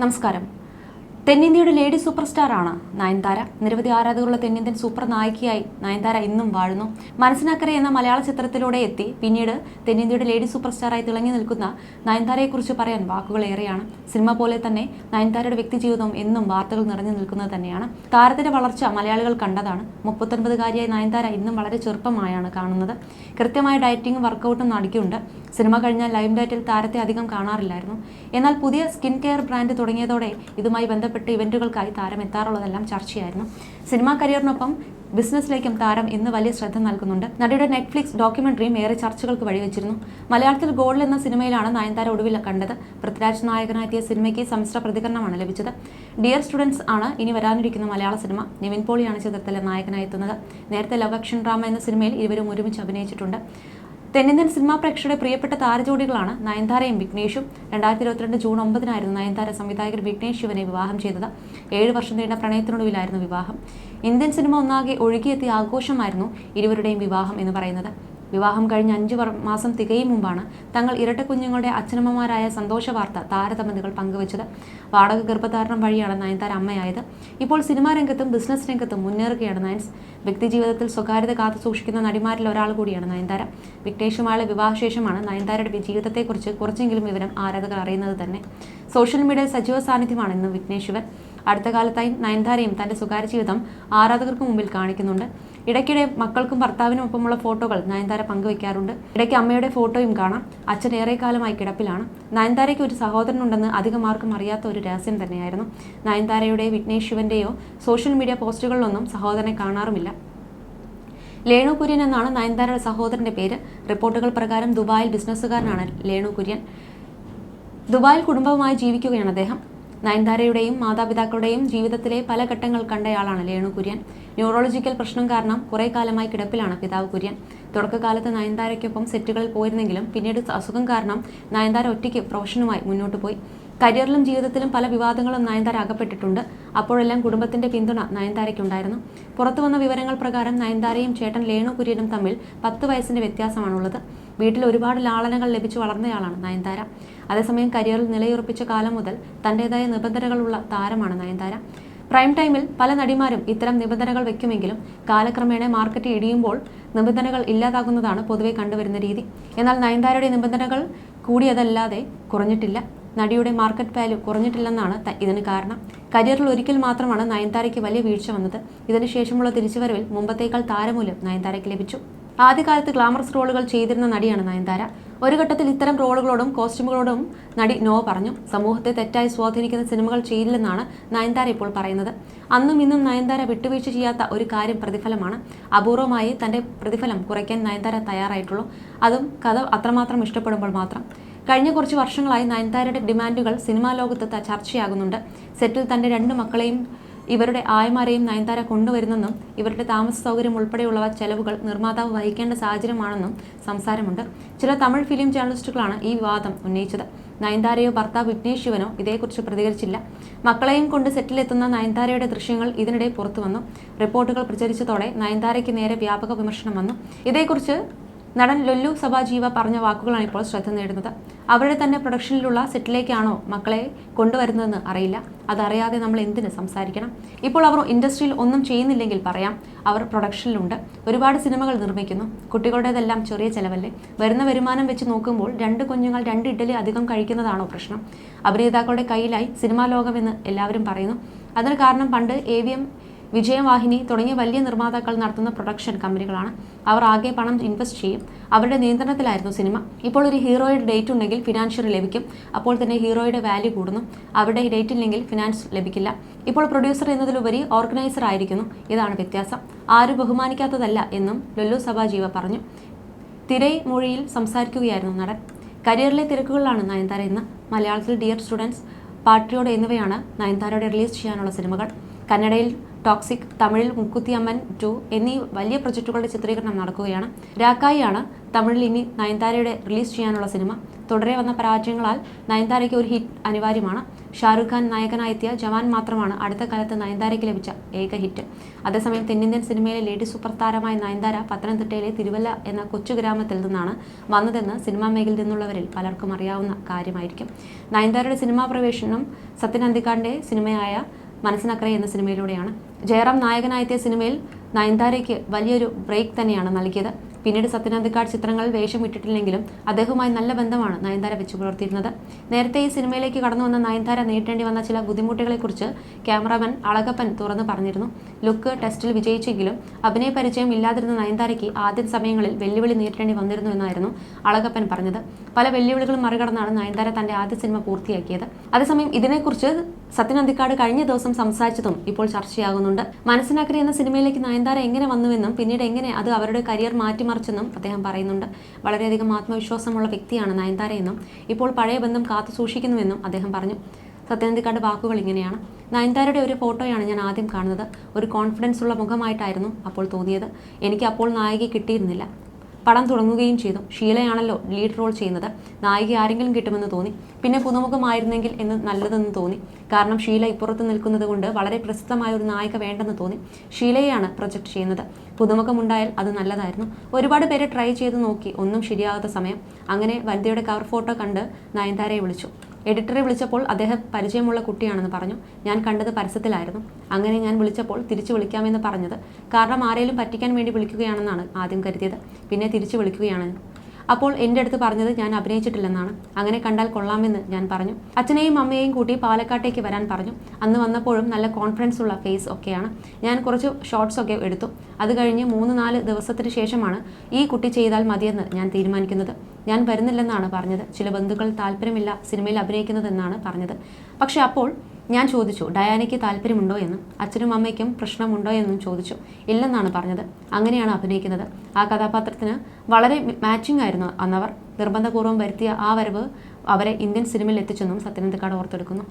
നമസ്കാരം. തെന്നിന്ത്യയുടെ lady super star ആണ് നയൻതാര. നിരവധി ആരാധകരുള്ള തെന്നിന്ത്യൻ സൂപ്പർ നായികയായി നയൻതാര ഇന്നും വാഴുന്നു. മനസ്സിനാക്കരെ എന്ന മലയാള ചിത്രത്തിലൂടെ എത്തി. പിന്നീട് തെന്നിന്ത്യയുടെ ലേഡി സൂപ്പർ സ്റ്റാറായി തിളങ്ങി നിൽക്കുന്ന നയൻതാരയെക്കുറിച്ച് പറയാൻ വാക്കുകൾ ഏറെയാണ്. സിനിമ പോലെ തന്നെ നയൻതാരയുടെ വ്യക്തിജീവിതം എന്നും വാർത്തകൾ നിറഞ്ഞു നിൽക്കുന്നത് തന്നെയാണ്. താരത്തിന്റെ വളർച്ച മലയാളികൾ കണ്ടതാണ്. മുപ്പത്തൊൻപതുകാരിയായ നയൻതാര ഇന്നും വളരെ ചെറുപ്പമായാണ് കാണുന്നത്. കൃത്യമായ ഡയറ്റിംഗും വർക്കൗട്ടും നടക്കുന്നുണ്ട് സിനിമ കഴിഞ്ഞാൽ ലൈവ് ഡയറ്റിൽ താരത്തെ അധികം കാണാറില്ലായിരുന്നു. എന്നാൽ പുതിയ സ്കിൻ കെയർ ബ്രാൻഡ് തുടങ്ങിയതോടെ ഇതുമായി ബന്ധപ്പെട്ട് ഇവന്റുകൾക്കായി താരം എത്താറുള്ളതെല്ലാം ചർച്ചയായിരുന്നു. സിനിമാ കരിയറിനൊപ്പം ബിസിനസ്സിലേക്കും താരം ഇന്ന് വലിയ ശ്രദ്ധ നൽകുന്നുണ്ട്. നടിയുടെ നെറ്റ്ഫ്ലിക്സ് ഡോക്യുമെന്ററിയും ഏറെ ചർച്ചകൾക്ക് വഴിവെച്ചിരുന്നു. മലയാളത്തിൽ ഗോൾഡ് എന്ന സിനിമയിലാണ് നയൻതാര ഒടുവിൽ കണ്ടത്. പൃഥ്വിരാജ് നായകനായെത്തിയ സിനിമയ്ക്ക് സമ്മിശ്ര പ്രതികരണമാണ് ലഭിച്ചത്. ഡിയർ സ്റ്റുഡൻസ് ആണ് ഇനി വരാനിരിക്കുന്ന മലയാള സിനിമ. നിവിൻ പോളിയാണ് ചിത്രത്തിലെ നായകനായെത്തുന്നത് നേരത്തെ ലവ് ആക്ഷൻ ഡ്രാമ എന്ന സിനിമയിൽ ഇരുവരും ഒരുമിച്ച് അഭിനയിച്ചിട്ടുണ്ട്. തെന്നിന്ത്യൻ സിനിമാ പ്രേക്ഷകരുടെ പ്രിയപ്പെട്ട താരജോഡികളാണ് നയൻതാരയും വിഘ്നേഷും. രണ്ടായിരത്തി ഇരുപത്തിരണ്ട് ജൂൺ ഒമ്പതിനായിരുന്നു നയൻതാര സംവിധായകൻ വിഘ്നേഷ് ശിവനെ വിവാഹം ചെയ്തത്. ഏഴ് വർഷം നീണ്ട പ്രണയത്തിനൊടുവിലായിരുന്നു വിവാഹം. ഇന്ത്യൻ സിനിമ ഒന്നാകെ ഒഴുകിയെത്തിയ ആഘോഷമായിരുന്നു ഇരുവരുടെയും വിവാഹം എന്ന് പറയുന്നത്. വിവാഹം കഴിഞ്ഞ് അഞ്ചു മാസം തികയും മുമ്പാണ് തങ്ങൾ ഇരട്ട കുഞ്ഞുങ്ങളുടെ അച്ഛനമ്മമാരായ സന്തോഷ വാർത്ത താരതമ്യതകൾ പങ്കുവച്ചത്. വാടക ഗർഭധാരണം വഴിയാണ് നയൻതാര അമ്മയായത്. ഇപ്പോൾ സിനിമാ രംഗത്തും ബിസിനസ് രംഗത്തും മുന്നേറുകയാണ് നയൻസ്. വ്യക്തിജീവിതത്തിൽ സ്വകാര്യത കാത്തു സൂക്ഷിക്കുന്ന നടിമാരിൽ ഒരാൾ കൂടിയാണ് നയൻതാര. വിക്ടേഷുമായുള്ള വിവാഹശേഷമാണ് നയൻതാരയുടെ ജീവിതത്തെക്കുറിച്ച് കുറച്ചെങ്കിലും വിവരം ആരാധകർ അറിയുന്നത് തന്നെ. സോഷ്യൽ മീഡിയ സജീവ സാന്നിധ്യമാണ് ഇന്ന് വിഘ്നേഷ് ശിവൻ അടുത്ത കാലത്തായി നയൻതാരയും തന്റെ സ്വകാര്യ ജീവിതം ആരാധകർക്ക് മുമ്പിൽ കാണിക്കുന്നുണ്ട്. ഇടയ്ക്കിടെ മക്കൾക്കും ഭർത്താവിനും ഒപ്പമുള്ള ഫോട്ടോകൾ നയൻതാര പങ്കുവയ്ക്കാറുണ്ട്. ഇടയ്ക്ക് അമ്മയുടെ ഫോട്ടോയും കാണാം. അച്ഛൻ ഏറെക്കാലമായി കിടപ്പിലാണ്. നയൻതാരയ്ക്ക് ഒരു സഹോദരനുണ്ടെന്ന് അധികം ആർക്കും അറിയാത്ത ഒരു രഹസ്യം തന്നെയായിരുന്നു. നയൻതാരയുടെ വിഘ്നേഷ് ശിവന്റെയോ സോഷ്യൽ മീഡിയ പോസ്റ്റുകളിലൊന്നും സഹോദരനെ കാണാറുമില്ല. ലേണു കുര്യൻ എന്നാണ് നയൻതാരയുടെ സഹോദരന്റെ പേര്. റിപ്പോർട്ടുകൾ പ്രകാരം ദുബായിൽ ബിസിനസ്സുകാരനാണ് ലേണു കുര്യൻ. ദുബായിൽ കുടുംബവുമായി ജീവിക്കുകയാണ് അദ്ദേഹം. നയൻതാരയുടെയും മാതാപിതാക്കളുടെയും ജീവിതത്തിലെ പല ഘട്ടങ്ങൾ കണ്ടയാളാണ് ലേണു കുര്യൻ. ന്യൂറോളജിക്കൽ പ്രശ്നം കാരണം കുറേ കാലമായി കിടപ്പിലാണ് പിതാവ് കുര്യൻ. തുടക്കകാലത്ത് നയൻതാരയ്ക്കൊപ്പം സെറ്റുകളിൽ പോയിരുന്നെങ്കിലും പിന്നീട് അസുഖം കാരണം നയൻതാര ഒറ്റയ്ക്ക് പ്രൊഫഷനുമായി മുന്നോട്ട് പോയി. കരിയറിലും ജീവിതത്തിലും പല വിവാദങ്ങളും നയൻതാര അകപ്പെട്ടിട്ടുണ്ട്. അപ്പോഴെല്ലാം കുടുംബത്തിന്റെ പിന്തുണ നയൻതാരയ്ക്കുണ്ടായിരുന്നു. പുറത്തു വന്ന വിവരങ്ങൾ പ്രകാരം നയൻതാരയും ചേട്ടൻ ലേണു കുര്യനും തമ്മിൽ പത്ത് വയസ്സിന്റെ വ്യത്യാസമാണുള്ളത്. വീട്ടിൽ ഒരുപാട് ലാളനകൾ ലഭിച്ചു വളർന്നയാളാണ് നയൻതാര. അതേസമയം കരിയറിൽ നിലയുറപ്പിച്ച കാലം മുതൽ തന്റേതായ നിബന്ധനകളുള്ള താരമാണ് നയൻതാര. പ്രൈം ടൈമിൽ പല നടിമാരും ഇത്തരം നിബന്ധനകൾ വെക്കുമെങ്കിലും കാലക്രമേണ മാർക്കറ്റ് ഇടിയുമ്പോൾ നിബന്ധനകൾ ഇല്ലാതാകുന്നതാണ് പൊതുവെ കണ്ടുവരുന്ന രീതി. എന്നാൽ നയൻതാരയുടെ നിബന്ധനകൾ കൂടിയതല്ലാതെ കുറഞ്ഞിട്ടില്ല. നടിയുടെ മാർക്കറ്റ് വാല്യൂ കുറഞ്ഞിട്ടില്ലെന്നാണ് ഇതിന് കാരണം. കരിയറിൽ ഒരിക്കൽ മാത്രമാണ് നയൻതാരയ്ക്ക് വലിയ വീഴ്ച വന്നത്. ഇതിനുശേഷമുള്ള തിരിച്ചുവരവിൽ മുമ്പത്തേക്കാൾ താരമൂല്യം നയൻതാരയ്ക്ക് ലഭിച്ചു. ആദ്യകാലത്ത് ഗ്ലാമറസ് റോളുകൾ ചെയ്തിരുന്ന നടിയാണ് നയൻതാര. ഒരു ഘട്ടത്തിൽ ഇത്തരം റോളുകളോടും കോസ്റ്റ്യൂമുകളോടും നടി നോ പറഞ്ഞു. സമൂഹത്തെ തെറ്റായി സ്വാധീനിക്കുന്ന സിനിമകൾ ചെയ്യില്ലെന്നാണ് നയൻതാര ഇപ്പോൾ പറയുന്നത്. അന്നും ഇന്നും നയൻതാര വിട്ടുവീഴ്ച ചെയ്യാത്ത ഒരു കാര്യം പ്രതിഫലമാണ്. അപൂർവമായി തന്റെ പ്രതിഫലം കുറയ്ക്കാൻ നയൻതാര തയ്യാറായിട്ടുള്ളൂ. അതും കഥ അത്രമാത്രം ഇഷ്ടപ്പെടുമ്പോൾ മാത്രം. കഴിഞ്ഞ കുറച്ച് വർഷങ്ങളായി നയൻതാരയുടെ ഡിമാൻഡുകൾ സിനിമാ ലോകത്ത് ചർച്ചയാകുന്നുണ്ട്. സെറ്റിൽ തന്റെ രണ്ട് മക്കളെയും ഇവരുടെ ആയമാരെയും നയൻതാര കൊണ്ടുവരുന്നെന്നും ഇവരുടെ താമസ സൗകര്യം ഉൾപ്പെടെയുള്ള ചെലവുകൾ നിർമ്മാതാവ് വഹിക്കേണ്ട സാഹചര്യമാണെന്നും സംസാരമുണ്ട്. ചില തമിഴ് ഫിലിം ജേർണലിസ്റ്റുകളാണ് ഈ വിവാദം ഉന്നയിച്ചത്. നയൻതാരയോ ഭർത്താവ് വിഘ്നേഷ് ശിവനോ ഇതേക്കുറിച്ച് പ്രതികരിച്ചില്ല. മക്കളെയും കൊണ്ട് സെറ്റിലെത്തുന്ന നയൻതാരയുടെ ദൃശ്യങ്ങൾ ഇതിനിടെ പുറത്തുവന്നു. റിപ്പോർട്ടുകൾ പ്രചരിച്ചതോടെ നയൻതാരയ്ക്ക് നേരെ വ്യാപക വിമർശനം വന്നു ഇതേക്കുറിച്ച് നടൻ ലൊല്ലു സഭാജീവ പറഞ്ഞ വാക്കുകളാണ് ഇപ്പോൾ ശ്രദ്ധ നേടുന്നത്. അവരുടെ തന്നെ പ്രൊഡക്ഷനിലുള്ള സെറ്റിലേക്കാണോ മക്കളെ കൊണ്ടുവരുന്നതെന്ന് അറിയില്ല. അതറിയാതെ നമ്മൾ എന്തിന് സംസാരിക്കണം? ഇപ്പോൾ അവർ ഇൻഡസ്ട്രിയിൽ ഒന്നും ചെയ്യുന്നില്ലെങ്കിൽ പറയാം. അവർ പ്രൊഡക്ഷനിലുണ്ട്. ഒരുപാട് സിനിമകൾ നിർമ്മിക്കുന്നു. കുട്ടികളുടേതെല്ലാം ചെറിയ ചിലവല്ലേ? വരുന്ന വരുമാനം വെച്ച് നോക്കുമ്പോൾ രണ്ട് കുഞ്ഞുങ്ങൾ രണ്ട് ഇഡ്ഡലി അധികം കഴിക്കുന്നതാണോ പ്രശ്നം? അഭിനേതാക്കളുടെ കയ്യിലായി സിനിമാ ലോകമെന്ന് എല്ലാവരും പറയുന്നു. അതിന് കാരണം പണ്ട് എ വി എം വിജയവാഹിനി തുടങ്ങിയ വലിയ നിർമ്മാതാക്കൾ നടത്തുന്ന പ്രൊഡക്ഷൻ കമ്പനികളാണ്. അവർ ആകെ പണം ഇൻവെസ്റ്റ് ചെയ്യും. അവരുടെ നിയന്ത്രണത്തിലായിരുന്നു സിനിമ. ഇപ്പോൾ ഒരു ഹീറോയുടെ ഡേറ്റ് ഉണ്ടെങ്കിൽ ഫിനാൻഷ്യൽ ലഭിക്കും. അപ്പോൾ തന്നെ ഹീറോയുടെ വാല്യൂ കൂടുന്നു. അവരുടെ ഡേറ്റ് ഇല്ലെങ്കിൽ ഫിനാൻസ് ലഭിക്കില്ല. ഇപ്പോൾ പ്രൊഡ്യൂസർ എന്നതിലുപരി ഓർഗനൈസർ ആയിരിക്കുന്നു. ഇതാണ് വ്യത്യാസം. ആരും ബഹുമാനിക്കാത്തതല്ല എന്നും ലുല്ലു സഭാജീവ പറഞ്ഞു. തിരൈ മൊഴിയിൽ സംസാരിക്കുകയായിരുന്നു നടൻ. കരിയറിലെ തിരക്കുകളിലാണ് നയൻതാര ഇന്ന്. മലയാളത്തിൽ ഡിയർ സ്റ്റുഡൻസ് പാട്രിയോട് എന്നിവയാണ് നയൻതാരയുടെ റിലീസ് ചെയ്യാനുള്ള സിനിമകൾ. കന്നഡയിൽ ടോക്സിക് തമിഴിൽ മുക്കുത്തിയമ്മൻ ടു എന്നീ വലിയ പ്രൊജക്ടുകളുടെ ചിത്രീകരണം നടക്കുകയാണ്. രാക്കായിയാണ് തമിഴിൽ ഇനി നയൻതാരയുടെ റിലീസ് ചെയ്യാനുള്ള സിനിമ. തുടരെ വന്ന പരാജയങ്ങളാൽ നയൻതാരയ്ക്ക് ഒരു ഹിറ്റ് അനിവാര്യമാണ്. ഷാറുഖ് ഖാൻ നായകനായെത്തിയ ജവാൻ മാത്രമാണ് അടുത്ത കാലത്ത് നയൻതാരയ്ക്ക് ലഭിച്ച ഏക ഹിറ്റ്. അതേസമയം തെന്നിന്ത്യൻ സിനിമയിലെ ലേഡി സൂപ്പർ താരമായ നയൻതാര പത്തനംതിട്ടയിലെ തിരുവല്ല എന്ന കൊച്ചു ഗ്രാമത്തിൽ നിന്നാണ് വന്നതെന്ന് സിനിമാ മേഖലയിൽ നിന്നുള്ളവരിൽ പലർക്കും അറിയാവുന്ന കാര്യമായിരിക്കും. നയൻതാരയുടെ സിനിമാ പ്രവേശനം സത്യൻ അന്തിക്കാടിന്റെ സിനിമയായ മനസ്സിനക്കരെ എന്ന സിനിമയിലൂടെയാണ്. ജയറാം നായകനായെത്തിയ സിനിമയിൽ നയൻതാരയ്ക്ക് വലിയൊരു ബ്രേക്ക് തന്നെയാണ് നൽകിയത്. പിന്നീട് സത്യനന്ദിക്കാട് ചിത്രങ്ങളിൽ വേഷം ഇട്ടിട്ടില്ലെങ്കിലും അദ്ദേഹവുമായി നല്ല ബന്ധമാണ് നയൻതാര വെച്ചു പുലർത്തിയിരുന്നത്. നേരത്തെ ഈ സിനിമയിലേക്ക് കടന്നു വന്ന നയൻതാര നേരിടേണ്ടി വന്ന ചില ബുദ്ധിമുട്ടുകളെക്കുറിച്ച് ക്യാമറാമാൻ അളകപ്പൻ തുറന്നു പറഞ്ഞിരുന്നു. ലുക്ക് ടെസ്റ്റിൽ വിജയിച്ചെങ്കിലും അഭിനയ പരിചയം ഇല്ലാതിരുന്ന നയൻതാരയ്ക്ക് ആദ്യ സമയങ്ങളിൽ വെല്ലുവിളി നേരിടേണ്ടി വന്നിരുന്നു എന്നായിരുന്നു അളകപ്പൻ പറഞ്ഞത്. പല വെല്ലുവിളികളും മറികടന്നാണ് നയൻതാര തന്റെ ആദ്യ സിനിമ പൂർത്തിയാക്കിയത്. അതേസമയം ഇതിനെക്കുറിച്ച് സത്യൻ അന്തിക്കാട് കഴിഞ്ഞ ദിവസം സംസാരിച്ചതും ഇപ്പോൾ ചർച്ചയാകുന്നുണ്ട്. മനസ്സിനാക്കരി എന്ന സിനിമയിലേക്ക് നയൻതാര എങ്ങനെ വന്നുവെന്നും പിന്നീട് എങ്ങനെ അത് അവരുടെ കരിയർ മാറ്റിമറിച്ചെന്നും അദ്ദേഹം പറയുന്നുണ്ട്. വളരെയധികം ആത്മവിശ്വാസമുള്ള വ്യക്തിയാണ് നയൻതാരയെന്നും ഇപ്പോൾ പഴയ ബന്ധം കാത്തു സൂക്ഷിക്കുന്നുവെന്നും അദ്ദേഹം പറഞ്ഞു. സത്യനന്ദിക്കാട് വാക്കുകൾ ഇങ്ങനെയാണ്. നയൻതാരയുടെ ഒരു ഫോട്ടോയാണ് ഞാൻ ആദ്യം കാണുന്നത്. ഒരു കോൺഫിഡൻസ് ഉള്ള മുഖമായിട്ടായിരുന്നു അപ്പോൾ തോന്നിയത്. എനിക്ക് അപ്പോൾ നായിക കിട്ടിയിരുന്നില്ല. പടം തുടങ്ങുകയും ചെയ്തു. ഷീലയാണല്ലോ ലീഡ് റോൾ ചെയ്യുന്നത്. നായിക ആരെങ്കിലും കിട്ടുമെന്ന് തോന്നി. പിന്നെ പുതുമുഖമായിരുന്നെങ്കിൽ എന്ന് നല്ലതെന്ന് തോന്നി. കാരണം ഷീല ഇപ്പുറത്ത് നിൽക്കുന്നത് കൊണ്ട് വളരെ പ്രസിദ്ധമായ ഒരു നായിക വേണ്ടെന്ന് തോന്നി. ഷീലയെയാണ് പ്രൊജക്ട് ചെയ്യുന്നത്. പുതുമുഖമുണ്ടായാൽ അത് നല്ലതായിരുന്നു. ഒരുപാട് പേരെ ട്രൈ ചെയ്ത് നോക്കി. ഒന്നും ശരിയാകാത്ത സമയം. അങ്ങനെ വനിതയുടെ കവർ ഫോട്ടോ കണ്ട് നയൻതാരയെ വിളിച്ചു. എഡിറ്ററെ വിളിച്ചപ്പോൾ അദ്ദേഹം പരിചയമുള്ള കുട്ടിയാണെന്ന് പറഞ്ഞു. ഞാൻ കണ്ടത് പരസ്യത്തിലായിരുന്നു. അങ്ങനെ ഞാൻ വിളിച്ചപ്പോൾ തിരിച്ചു വിളിക്കാമെന്ന് പറഞ്ഞത്. കാരണം ആരെയും പറ്റിക്കാൻ വേണ്ടി വിളിക്കുകയാണെന്നാണ് ആദ്യം കരുതിയത്. പിന്നെ തിരിച്ചു വിളിക്കുകയാണ്. അപ്പോൾ എന്റെ അടുത്ത് പറഞ്ഞത് ഞാൻ അഭിനയിച്ചിട്ടില്ലെന്നാണ്. അങ്ങനെ കണ്ടാൽ കൊള്ളാമെന്ന് ഞാൻ പറഞ്ഞു. അച്ഛനെയും അമ്മയെയും കൂട്ടി പാലക്കാട്ടേക്ക് വരാൻ പറഞ്ഞു. അന്ന് വന്നപ്പോഴും നല്ല കോൺഫിഡൻസ് ഉള്ള ഫേസ് ഒക്കെയാണ്. ഞാൻ കുറച്ച് ഷോർട്സ് ഒക്കെ എടുത്തു. അത് കഴിഞ്ഞ് മൂന്ന് നാല് ദിവസത്തിന് ശേഷമാണ് ഈ കുട്ടി ചെയ്താൽ മതിയെന്ന് ഞാൻ തീരുമാനിക്കുന്നത്. ഞാൻ വരുന്നില്ലെന്നാണ് പറഞ്ഞത്. ചില ബന്ധുക്കൾ താല്പര്യമില്ല സിനിമയിൽ അഭിനയിക്കുന്നതെന്നാണ് പറഞ്ഞത്. പക്ഷെ അപ്പോൾ ഞാൻ ചോദിച്ചു ഡയാനയ്ക്ക് താല്പര്യമുണ്ടോ എന്നും. അച്ഛനും അമ്മയ്ക്കും പ്രശ്നമുണ്ടോ എന്നും ചോദിച്ചു. ഇല്ലെന്നാണ് പറഞ്ഞത്. അങ്ങനെയാണ് അഭിനയിക്കുന്നത്. ആ കഥാപാത്രത്തിന് വളരെ മാച്ചിങ് ആയിരുന്നു അന്നവർ. നിർബന്ധപൂർവം വരുത്തിയ ആ വരവ് അവരെ ഇന്ത്യൻ സിനിമയിൽ എത്തിച്ചെന്നും സത്യനന്ദക്കാട് ഓർത്തെടുക്കുന്നു.